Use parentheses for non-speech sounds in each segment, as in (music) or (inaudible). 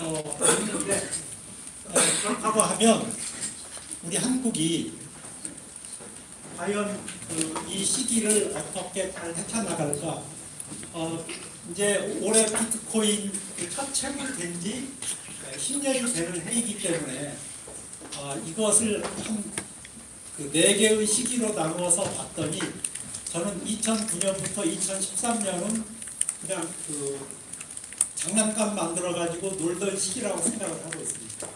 어, 있는데 어, 하면 우리 한국이 과연 그 이 시기를 어떻게 잘 헤쳐나갈까? 어, 이제 올해 비트코인 그첫 채굴된 지 10년이 되는 해이기 때문에 어, 이것을 한그네 개의 시기로 나누어서 봤더니 저는 2009년부터 2013년은 그냥 그 장난감 만들어 가지고 놀던 시기라고 생각을 하고 있습니다.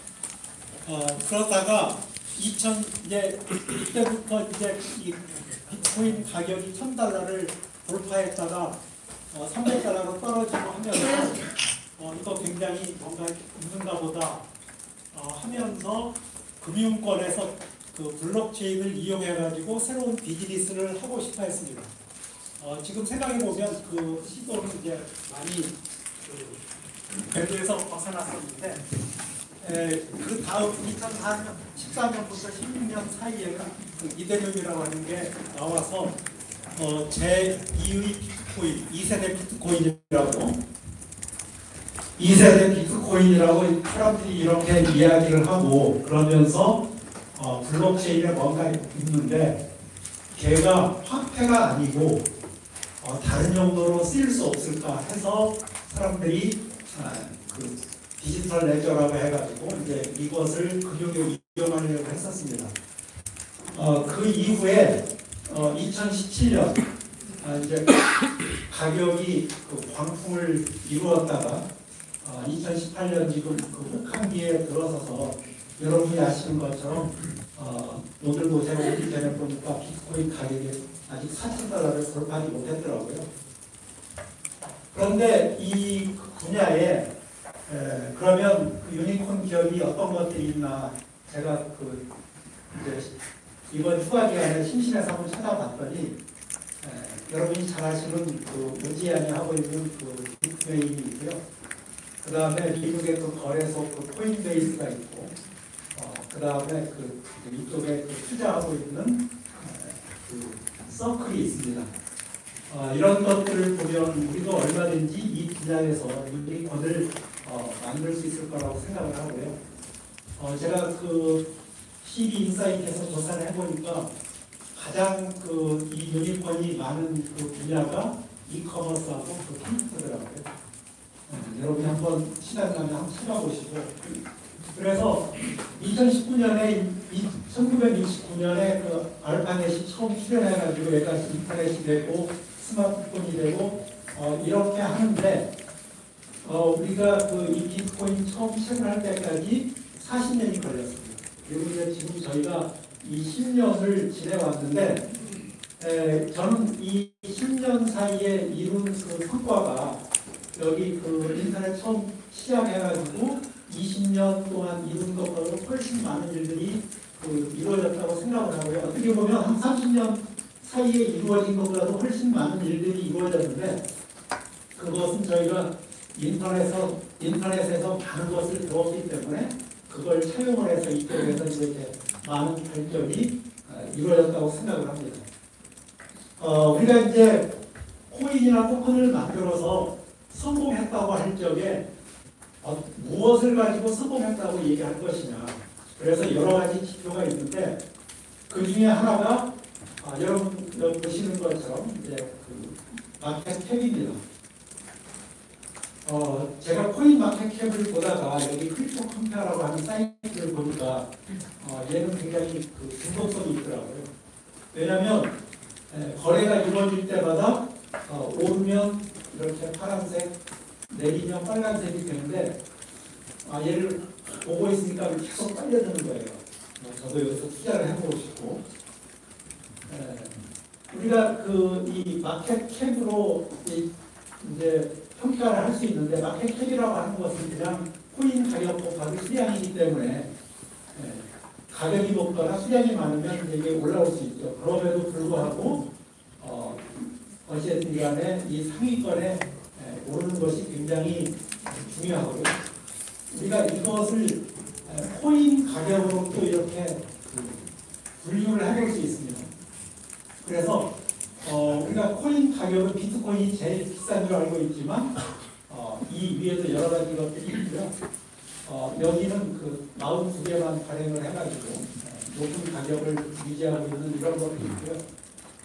어, 그러다가 2000 이제 이때부터 이제 이 비트코인 가격이 1000달러를 돌파했다가 어, 300달러로 떨어지고 하면서 어, 이거 굉장히 뭔가 있는가 보다 어, 하면서 금융권에서 그 블록체인을 이용해 가지고 새로운 비즈니스를 하고 싶어 했습니다. 어, 지금 생각해 보면 그 시도는 이제 많이 그 밸류에서 벗어났었는데 에, 그 다음 2014년 14년부터 16년 사이에 그 이데듐이라고 하는 게 나와서 어, 제2의 비트코인, 2세대 비트코인이라고 2세대 비트코인이라고 사람들이 이렇게 이야기를 하고 그러면서 어, 블록체인에 뭔가 있는데 걔가 화폐가 아니고 어, 다른 용도로 쓰일 수 없을까 해서 사람들이 아, 그 디지털 레저라고 해가지고 이제 이것을 금융에 이용하려고 했었습니다. 어, 그 이후에 어, 2017년 아, 이제 가격이 그 광풍을 이루었다가 어, 2018년 지금 그 혹한기에 들어서서 여러분이 아시는 것처럼 어, 오늘도 제가 전에 보니까 비트코인 가격이 아직 4천 달러를 돌파하지 못했더라고요. 그런데 이 분야에 에, 그러면 그 유니콘 기업이 어떤 것들이 있나 제가 그 이제 이번 휴가 기간에 심심해서 한번 찾아봤더니 에, 여러분이 잘 아시는 그 무지안이 하고 있는 그 빅메인이 있고요. 그 다음에 미국의 그 거래소 그 코인베이스가 있고, 어, 그 다음에 그 이쪽에 그 투자하고 있는 에, 그 서클이 있습니다. 어, 이런 것들을 보면 우리도 얼마든지 이 분야에서 유니콘을 어, 만들 수 있을 거라고 생각을 하고요. 어, 제가 그 CB 인사이트에서 조사를 해보니까 가장 그 이 유니콘이 많은 그 분야가 이커머스하고 그 컴퓨터더라고요. 어, 여러분이 한번 시간 나면 한번 찾아보시고 그래서 2019년에 1969년에 그 알파넷이 처음 출연해가지고 얘가 인터넷이 되고 스마트폰이 되고 어, 이렇게 하는데 어, 우리가 그이 비트코인 처음 시작을 할 때까지 40년이 걸렸습니다. 그리고 이제 지금 저희가 이 10년을 지내왔는데 에, 저는 이 10년 사이에 이룬 그 성과가 여기 그 인터넷 처음 시작해가지고 20년 동안 이룬 것보다 훨씬 많은 일들이 그 이루어졌다고 생각을 하고요. 어떻게 보면 한 30년 사이에 이루어진 것보다도 훨씬 많은 일들이 이루어졌는데 그것은 저희가 인터넷에서, 인터넷에서 많은 것을 배웠기 때문에 그걸 차용을 해서 이쪽에서 이렇게 많은 발전이 어, 이루어졌다고 생각을 합니다. 어, 우리가 이제 코인이나 토큰을 만들어서 성공했다고 할 적에 어, 무엇을 가지고 성공했다고 얘기할 것이냐. 그래서 여러 가지 지표가 있는데 그 중에 하나가 아, 여러분 여기 보시는 것처럼 이제 그 마켓 캡입니다. 어, 제가 코인 마켓 캡을 보다가 여기 크립토 컴페어라고 하는 사이트를 보니까 어, 얘는 굉장히 그 중독성이 있더라고요. 왜냐하면 에, 거래가 이루어질 때마다 어, 오르면 이렇게 파란색, 내리면 빨간색이 되는데 아, 얘를 보고 있으니까 계속 빨려드는 거예요. 뭐 저도 여기서 투자를 해보고 싶고 에, 우리가 그 이 마켓 캡으로 이 이제 평가를 할 수 있는데 마켓 캡이라고 하는 것은 그냥 코인 가격 곱하기 수량이기 때문에 예, 가격이 높거나 수량이 많으면 이게 올라올 수 있죠. 그럼에도 불구하고 어, 어쨌든 간에 이 상위권에 예, 오르는 것이 굉장히 중요하고요. 우리가 이것을 예, 코인 가격으로 또 이렇게 그 분류를 해볼 수 있습니다. 그래서 어, 우리가 코인 가격은 비트코인이 제일 비싼 줄 알고 있지만 어, 어, 이 위에도 여러 가지 것들이 있고요. 어, 여기는 그 42개만 발행을 해가지고 어, 높은 가격을 유지하고 있는 이런 것들이 있고요.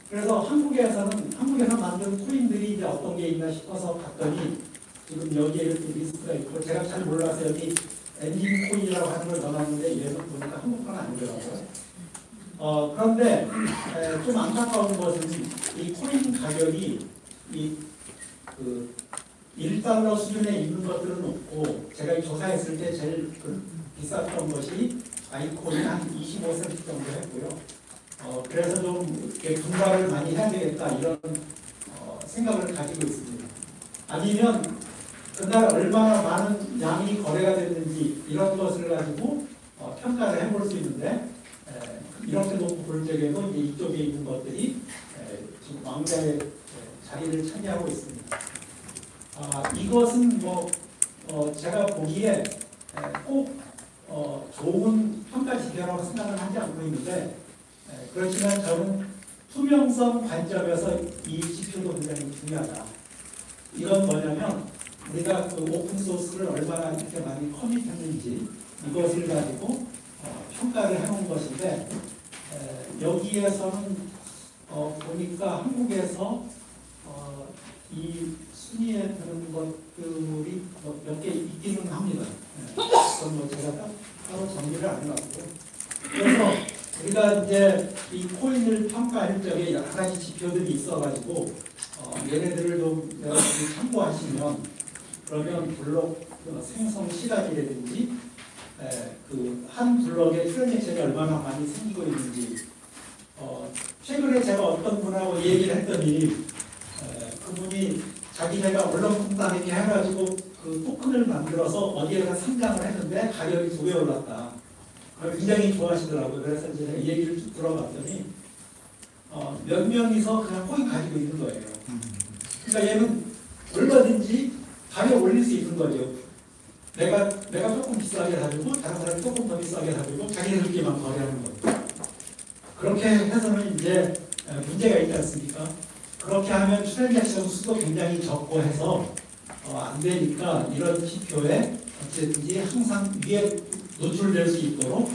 그래서 한국에서는 한국에서 만든 코인들이 이제 어떤 게 있나 싶어서 봤더니 지금 여기에 이렇게 리스트가 있고 제가 잘 몰라서 여기 엔진 코인이라고 하는 걸 넣어놨는데 얘는 보니까 한국 건 아니더라고요. 어, 그런데 에, 좀 안타까운 것은 이 코인 가격이 이 그 1달러 수준에 있는 것들은 없고 제가 조사했을 때 제일 그 비쌌던 것이 아이콘이 한 25센트 정도 했고요. 어, 그래서 좀 분발을 많이 해야 되겠다 이런 어, 생각을 가지고 있습니다. 아니면 그날 얼마나 많은 양이 거래가 됐는지 이런 것을 가지고 어, 평가를 해볼 수 있는데 에, 이렇게 놓고 볼 이제 이쪽에 있는 것들이 에, 지금 왕자의 에, 자리를 차지하고 있습니다. 아, 이것은 뭐 어, 제가 보기에 에, 꼭 어, 좋은 평가 지표라고 생각을 하지 않고 있는데 에, 그렇지만 저는 투명성 관점에서 이 지표도 굉장히 중요하다. 이건 뭐냐면 우리가 그 오픈 소스를 얼마나 이렇게 많이 커밋했는지 이것을 가지고 어, 평가를 해놓은 것인데 에, 여기에서는 어, 보니까 한국에서 어, 이 순위에 드는 것들이 뭐몇개 있기는 합니다. 예. 그건 뭐 제가 따- 따로 정리를 안 해놨고. 그래서 우리가 이제 이 코인을 평가할 적에 여러 가지 지표들이 있어가지고 어, 얘네들을 좀 참고하시면 그러면 블록 그 생성 시간이라든지 그 한 블록에 트랜잭션이 얼마나 많이 생기고 있는지 어, 최근에 제가 어떤 분하고 얘기를 했더니 에, 그분이 자기네가 얼렁뚱땅 이렇게 해가지고 그 토큰을 만들어서 어디에다 상장을 했는데 가격이 두 배 올랐다. 그걸 굉장히 좋아하시더라고요. 그래서 이제 이 얘기를 쭉 들어봤더니 어, 몇 명이서 그냥 코인 가지고 있는 거예요. 그러니까 얘는 얼마든지 가격 올릴 수 있는 거죠. 내가 내가 조금 비싸게 사주고 다른 사람이 조금 더 비싸게 사주고 자기네들끼리만 거래하는 거예요. 그렇게 해서는 이제 에, 문제가 있지 않습니까? 그렇게 하면 트랜잭션 수도 굉장히 적고 해서 어, 안 되니까 이런 지표에 어쨌든지 항상 위에 노출될 수 있도록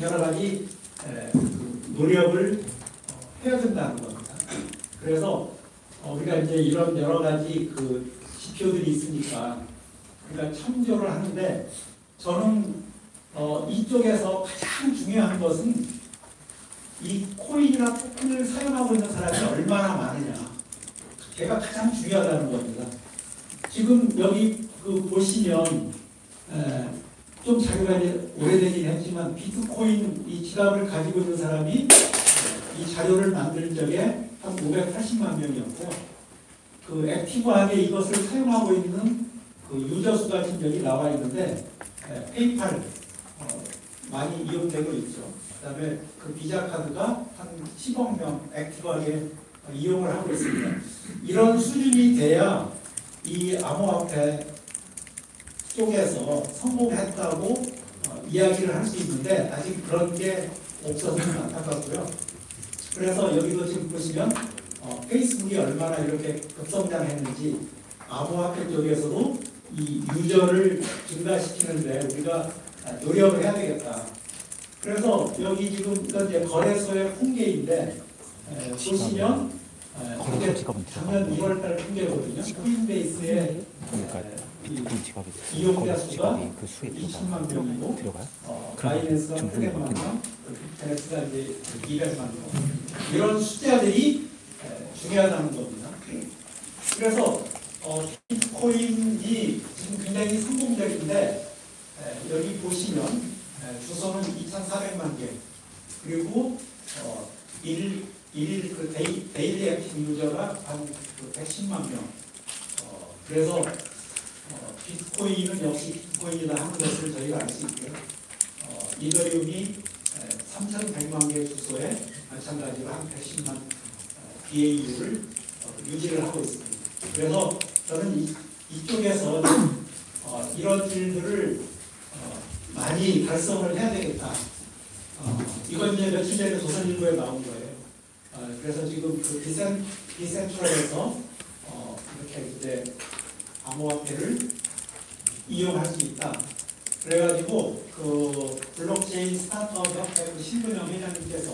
여러 가지 에, 그 노력을 어, 해야 된다는 겁니다. 그래서 어, 우리가 이제 이런 여러 가지 그 지표들이 있으니까 우리가 참조를 하는데 저는 어, 이쪽에서 가장 중요한 것은 이 코인이나 토큰을 사용하고 있는 사람이 얼마나 많으냐. 걔가 가장 중요하다는 겁니다. 지금 여기 그 보시면 에, 좀 자료가 오래되긴 했지만 비트코인 이 지갑을 가지고 있는 사람이 에, 이 자료를 만들 적에 한 580만 명이었고 그 액티브하게 이것을 사용하고 있는 그 유저 수가 지금 여기 나와 있는데 에, 페이팔 어, 많이 이용되고 있죠. 그다음에 그 비자 카드가 한 10억 명 액티브하게 이용을 하고 있습니다. 이런 수준이 돼야 이 암호화폐 쪽에서 성공했다고 어, 이야기를 할 수 있는데 아직 그런 게 없어서는 안타깝고요. 그래서 여기도 지금 보시면 어, 페이스북이 얼마나 이렇게 급성장했는지 암호화폐 쪽에서도 이 유저를 증가시키는데 우리가 노력을 해야 되겠다. 그래서 여기 지금 이제 거래소의 통계인데 에, 보시면 에, 작년 2월달 통계거든요. 코인베이스의 이 이용자 수가 그 수에 20만 명이고 들어가요? 어, 바이낸스가 좀 800만 보면 명, 빅테렉스가 이제 200만 명. 이런 숫자들이 에, 중요하다는 겁니다. 그래서 어, 비트코인이 지금 굉장히 성공적인데 에, 여기 보시면 에, 주소는 2,400만 개 그리고 어, 일, 일, 그 데이, 데일리 액티브 유저가 한 그 110만 명. 어, 그래서 어, 비트코인은 역시 비트코인이다 하는 것을 저희가 알 수 있고요. 어, 이더리움이 3,100만 개 주소에 마찬가지로 한 110만 BAU를 유지를 하고 있습니다. 그래서 저는 이, 이쪽에서 어, 이런 일들을 어, 많이 달성을 해야 되겠다. 어, 이건 이제 며칠 전에 조선일보에 나온 거예요. 어, 그래서 지금 그 비센, 비센트럴에서 어, 이렇게 이제 암호화폐를 이용할 수 있다. 그래가지고 그 블록체인 스타트업 협회 그 신근영 회장님께서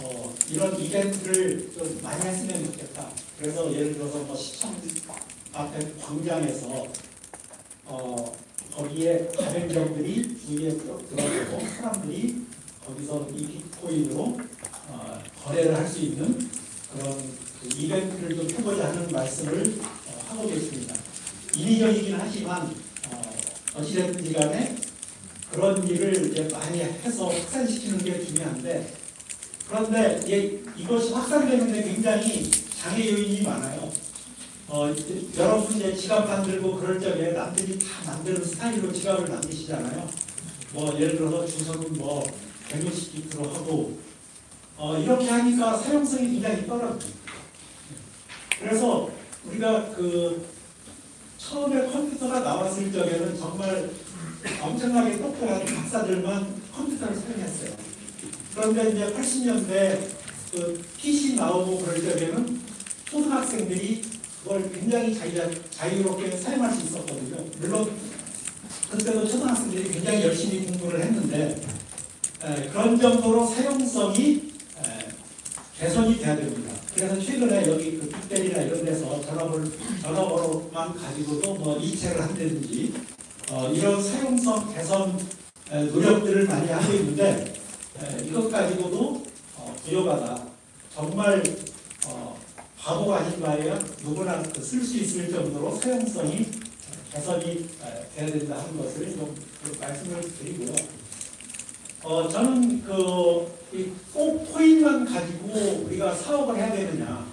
어, 이런 이벤트를 좀 많이 했으면 좋겠다. 그래서 예를 들어서 뭐 시청 앞에 광장에서 어, 거기에 가맹점들이 주위에 들어- 들어가고 사람들이 거기서 이 비트코인으로 어, 거래를 할 수 있는 그런 그 이벤트를 좀 해보자 하는 말씀을 어, 하고 계십니다. 인위적이긴 하지만 어, 어찌됐든지 간에 그런 일을 이제 많이 해서 확산시키는 게 중요한데 그런데 예, 이것이 확산되는데 굉장히 장애 요인이 많아요. 어, 여러분 이제 지갑 만들고 그럴 적에 남들이 다 만드는 스타일로 지갑을 만드시잖아요. 뭐 예를 들어서 주소는 뭐 160비트로 하고 어, 이렇게 하니까 사용성이 굉장히 떨어져요. 그래서 우리가 그 처음에 컴퓨터가 나왔을 적에는 정말 엄청나게 똑똑한 박사들만 컴퓨터를 사용했어요. 그런데 이제 80년대 그 PC 나오고 그럴 적에는 초등학생들이 그걸 굉장히 자유, 자유 롭게 사용할 수 있었거든요. 물론 그때도 초등학생들이 굉장히 열심히 공부를 했는데 에, 그런 정도로 사용성이 에, 개선이 돼야 됩니다. 그래서 최근에 여기 그 빅벨이나 이런 데서 전화번호, 전화번호만 가지고도 뭐 이체를 한다든지 어, 이런 사용성 개선 에, 노력들을 많이 하고 있는데 에, 이것 가지고도 어, 부족하다. 정말 어, 바보가 아닌 말이야 누구나 쓸 수 있을 정도로 사용성이 개선이 에, 돼야 된다 하는 것을 좀그 말씀을 드리고요. 어, 저는 그꼭 코인만 가지고 우리가 사업을 해야 되느냐,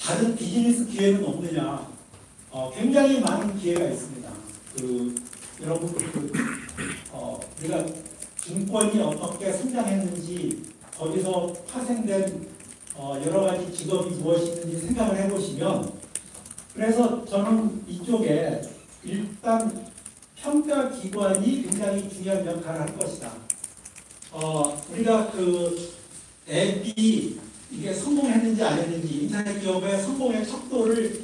다른 비즈니스 기회는 없느냐, 어, 굉장히 많은 기회가 있습니다. 그 여러분 그, 어, 우리가 증권이 어떻게 성장했는지 거기서 파생된 어, 여러 가지 직업이 무엇이 있는지 생각을 해보시면 그래서 저는 이쪽에 일단 평가 기관이 굉장히 중요한 역할을 할 것이다. 어, 우리가 그 앱이 이게 성공했는지 안 했는지 인터넷 기업의 성공의 척도를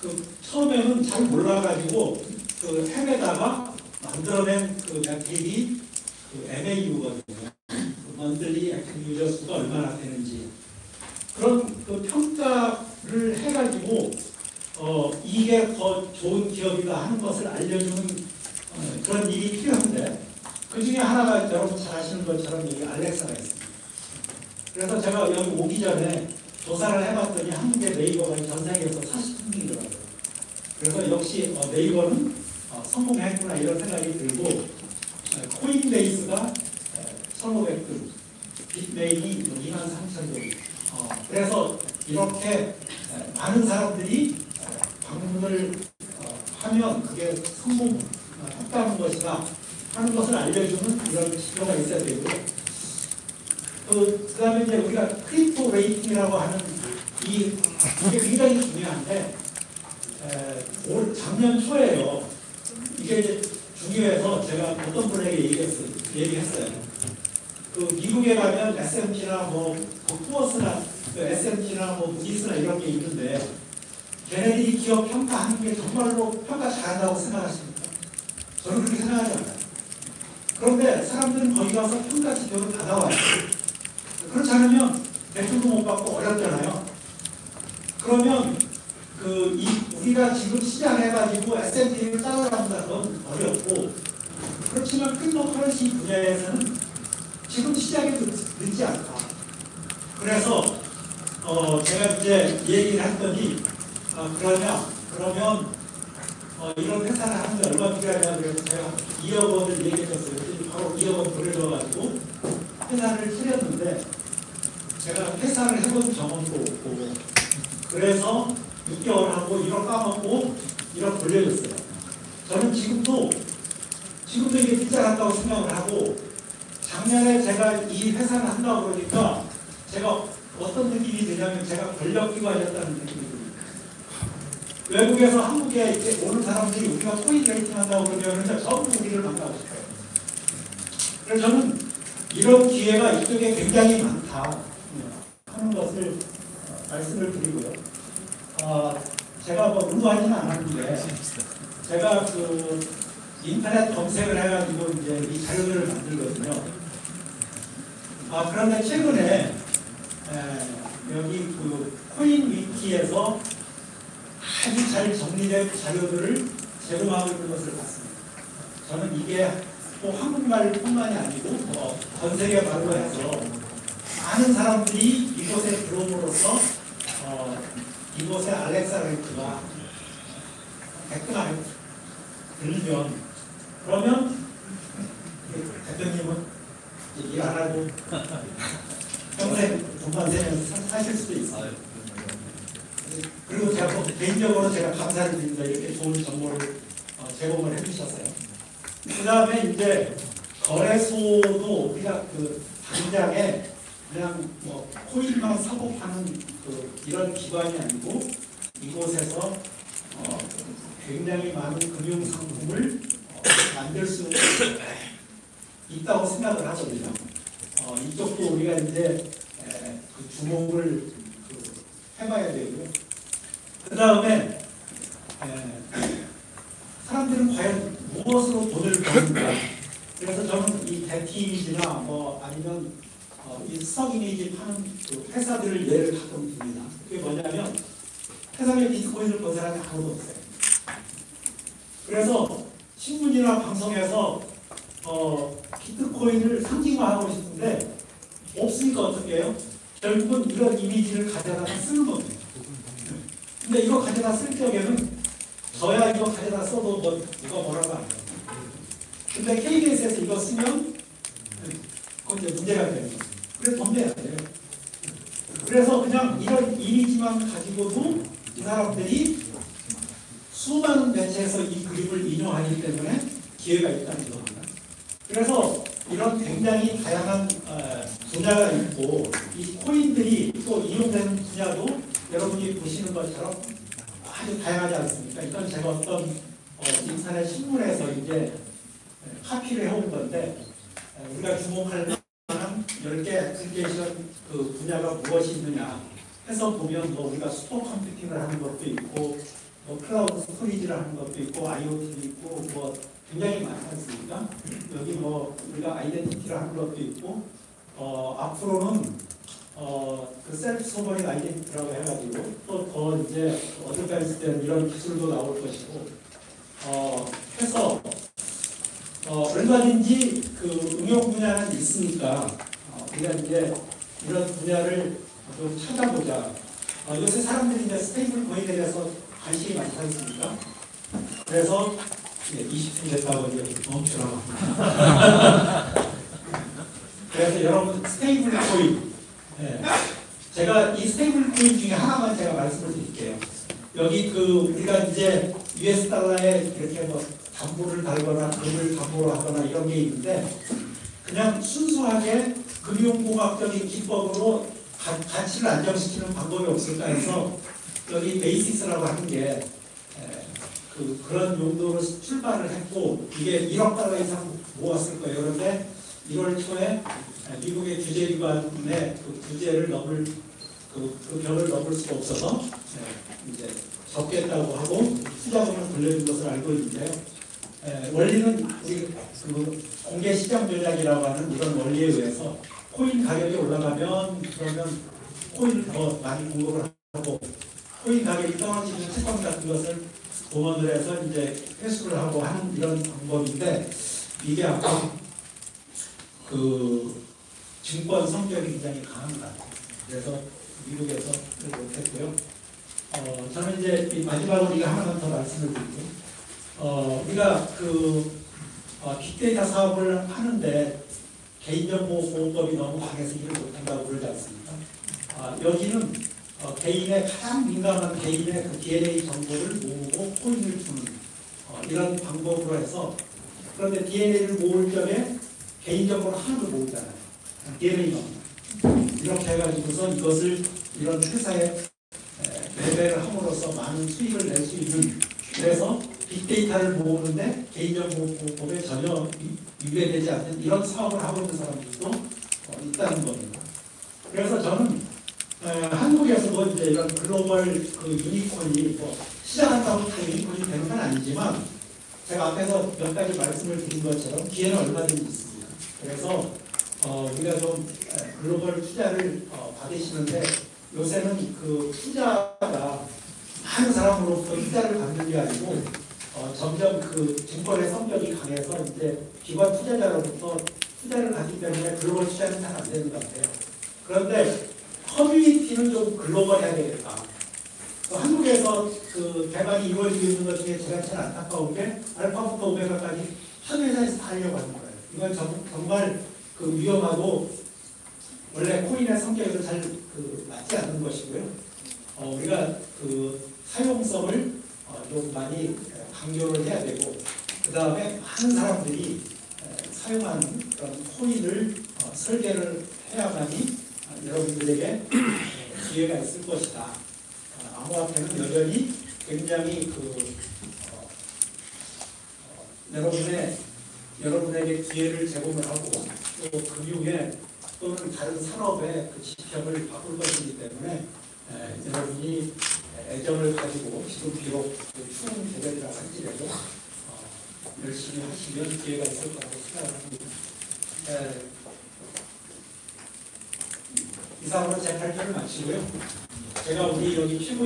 그 처음에는 잘 몰라가지고 그 앱에다가 만들어낸 그 앱이 그 MAU거든요. 그 먼들리 액티브 유저 수가 얼마나 되는지 그런 그 평가를 해가지고 어, 이게 더 좋은 기업이다 하는 것을 알려주는 어, 그런 일이 필요한데 그 중에 하나가 여러분 잘 아시는 것처럼 여기 알렉사가 있습니다. 그래서 제가 여기 오기 전에 조사를 해봤더니 한국의 네이버가 전 세계에서 40등이더라고요. 그래서 역시 어, 네이버는 어, 성공했구나 이런 생각이 들고 어, 코인베이스가 1,500등, 빅메일이 2만 3천 등. 어, 그래서 이렇게 에, 많은 사람들이 에, 방문을 어, 하면 그게 성공 했다는 것이다 하는 것을 알려주는 이런 지표가 있어야 되고요. 그, 그 다음에 이제 우리가 크립토 레이팅이라고 하는 이, 이게 굉장히 중요한데, 에, 올 작년 초에요. 이게 중요해서 제가 어떤 분에게. 얘기했어요. 그 미국에 가면 S&P나 뭐, 그 쿠어스나 그 S&P나 뭐 무디스나 이런 게 있는데, 걔네들이 기업 평가하는 게 정말로 평가 잘한다고 생각하십니까? 저는 그렇게 생각하지 않아요. 그런데 사람들은 거기 가서 평가 지표를 받아와요. 그렇지 않으면 대출도 못 받고 어렵잖아요. 그러면 그 이 우리가 지금 시작해가지고 S&P를 따라간다는 건 어렵고 그렇지만 크립토커런시 분야에서는 지금 시작이 늦, 늦지 않다. 그래서 어 제가 이제 얘기를 했더니 어, 그러냐 그러면 어, 이런 회사를 하는데 얼마 필요하냐 그래서 제가 2억 원을 얘기했었어요. 그랬더니 바로 2억 원 돌려줘가지고 회사를 차렸는데 제가 회사를 해본 경험도 없고 그래서 6개월 하고 1억 까먹고 1억 돌려줬어요. 저는 지금도 지금도 이게 빗자란다고 생각을 하고 작년에 제가 이 회사를 한다고 그러니까 제가 어떤 느낌이 드냐면 제가 권력기관이었다는 느낌이 듭니다. 외국에서 한국에 이제 오는 사람들이 우리가 코인 레이팅 한다고 그러면 전부 우리를 만나고 싶어요. 그래서 저는 이런 기회가 이쪽에 굉장히 많다 하는 것을 어, 말씀을 드리고요. 어, 제가 뭐 의도하지는 않았는데 제가 그 인터넷 검색을 해가지고 이제 이 자료들을 만들거든요. 아 그런데 최근에 에, 여기 그 코인 위키에서 아주 잘 정리된 자료들을 제공하고 있는 것을 봤습니다. 저는 이게 또 한국말뿐만이 아니고 뭐 전 세계 말로 해서 많은 사람들이 이곳에 들어옴으로써 어, 이곳에 알렉사레이트가 댓글을 들리면 그러면 그 대표님은 하고 평생 돈만 세면서 사실 수도 있어요. 그리고 제가 또 개인적으로 제가 감사를 드립니다. 이렇게 좋은 정보를 어, 제공을 해주셨어요. 그 다음에 이제 거래소도 우리가 그 당장에 그냥 뭐 코인만 사고 파는 그 이런 기관이 아니고 이곳에서 어, 굉장히 많은 금융 상품을 어, 만들 수 있다고 생각을 하거든요. 어, 이쪽도 우리가 이제 에, 그 주목을 그 해봐야 되고요. 그 다음에 사람들은 과연 무엇으로 돈을 버는가? 그래서 저는 이 대티 이미지나 뭐 아니면 어, 이 스톡 이미지 파는 그 회사들을 예를 가끔 듭니다. 그게 뭐냐면 세상에 비트코인을 본 사람이 아무도 없어요. 그래서 신문이나 방송에서 어, 비트코인을 상징화하고 싶 은데 없으니까 어떻게 해요? 결국은 이런 이미지를 가져다가 쓰는 겁니다. 근데 이거 가져다 쓸 적에는 저야 이거 가져다 써도 뭐 누가 뭐라고 안 해요. 근데 KBS에서 이거 쓰면 그건 이제 문제가 되는 거죠. 그래서 돈 내야 돼요. 그래서 그냥 이런 이미지만 가지고도 이 사람들이 수많은 매체에서 이 그림을 인용하기 때문에 기회가 있다는 겁니다. 그래서 이런 굉장히 다양한 어, 분야가 있고 이 코인들이 또 이용되는 분야도 여러분이 보시는 것처럼 아주 다양하지 않습니까? 이건 제가 어떤 어, 인터넷 신문에서 이제 카피를 해온 건데 에, 우리가 주목할 만한 10개 애플리케이션 그 분야가 무엇이 있느냐 해서 보면 뭐 우리가 슈퍼 컴퓨팅을 하는 것도 있고 뭐 클라우드 스토리지를 하는 것도 있고 IoT도 있고 뭐 굉장히 많지 않습니까? 여기 뭐 우리가 아이덴티티를 하는 것도 있고 어, 앞으로는 어, 그 셀프 소버링 아이덴티티라고 해가지고 또 더 이제 어드밴스 된 이런 기술도 나올 것이고 어, 해서 어, 얼마든지 그 응용 분야는 있으니까 어, 우리가 이제 이런 분야를 좀 찾아보자. 어, 요새 사람들이 이제 스테이블 코인에 대해서 관심이 많지 않습니까? 그래서 예, 20분 됐다고 이제 멈추라고. (laughs) 그래서 여러분 스테이블 코인 예. 제가 이 스테이블 코인 중에 하나만 제가 말씀을 드릴게요. 여기 그 우리가 이제 US 달러에 이렇게 뭐 담보를 달거나 금을 담보로 하거나 이런 게 있는데 그냥 순수하게 금융공학적인 기법으로 가, 가치를 안정시키는 방법이 없을까 해서 여기 베이시스라고 하는 게 에, 그, 그런 용도로 출발을 했고 이게 1억 달러 이상 모았을 거예요. 그런데 1월 초에 미국의 규제기관의 그 규제를 넘을 그, 그 벽을 넘을 수가 없어서 에, 이제 접겠다고 하고 투자금을 돌려준 것을 알고 있는데요. 에, 원리는 우리 그 공개 시장 전략이라고 하는 이런 원리에 의해서 코인 가격이 올라가면 그러면 코인을 더 많이 공급을 하고 코인 가격이 떨어지는 채권 같은 것을 동원을 해서 이제 회수를 하고 하는 이런 방법인데 이게 아까 그 증권 성격이 굉장히 같아요. 그래서 미국에서 그걸 못했고요. 어, 저는 이제 이 마지막으로 이거 하나만 더 말씀을 드릴게요. 어, 우리가 그 어, 빅데이터 사업을 하는데 개인정보 보호법이 너무 강해서 일을 못한다고 그러지 않습니까? 아, 여기는 어, 개인의 가장 민감한 개인의 그 DNA 정보를 모으고 코인을 주는 어, 이런 방법으로 해서 그런데 DNA를 모을 적에 개인 정보를 하나도 모으잖아요. DNA만 이렇게 해가지고서 이것을 이런 회사에 에, 매매를 함으로써 많은 수익을 낼 수 있는 그래서 빅데이터를 모으는데 개인정보법에 전혀 위- 위배되지 않는 이런 사업을 하고 있는 사람들도 어, 있다는 겁니다. 그래서 저는 에, 한국에서도 이제 이런 글로벌 그 유니콘이 뭐 시작한다고 다 유니콘이 되는 건 아니지만 제가 앞에서 몇 가지 말씀을 드린 것처럼 기회는 얼마든지 있습니다. 그래서 어, 우리가 좀 에, 글로벌 투자를 어, 받으시는데 요새는 그 투자가 많은 사람으로부터 투자를 받는 게 아니고 어, 점점 그 증권의 성격이 강해서 이제 기관 투자자로부터 투자를 받기 때문에 글로벌 투자는 잘 안 되는 것 같아요. 그런데 커뮤니티는 좀 글로벌해야 되겠다. 그 한국에서 그 개발이 이루어지고 있는 것 중에 제가 제일 안타까운 게 알파부터 오메가까지 한 회사에서 다 하려고 하는 거예요. 이건 정, 정말 그 위험하고 원래 코인의 성격에도 잘 그 맞지 않는 것이고요. 어, 우리가 그 사용성을 어, 좀 많이 강조를 해야 되고 그 다음에 많은 사람들이 에, 사용하는 그런 코인을 어, 설계를 해야만이 어, 여러분들에게 에, 기회가 있을 것이다. 어, 암호화폐는 여전히 굉장히 그 어, 어, 여러분의 여러분에게 기회를 제공을 하고 또 금융에 또는 다른 산업의 그 지평을 바꿀 것이기 때문에 에, 여러분이 애정을 가지고 지금 비록 그 추운 계절이라 할지라도 어, 열심히 하시면 기회가 있을 거라고 생각합니다. 에, 이상으로 제 발표를 마치고요. 제가 우리 여기 피부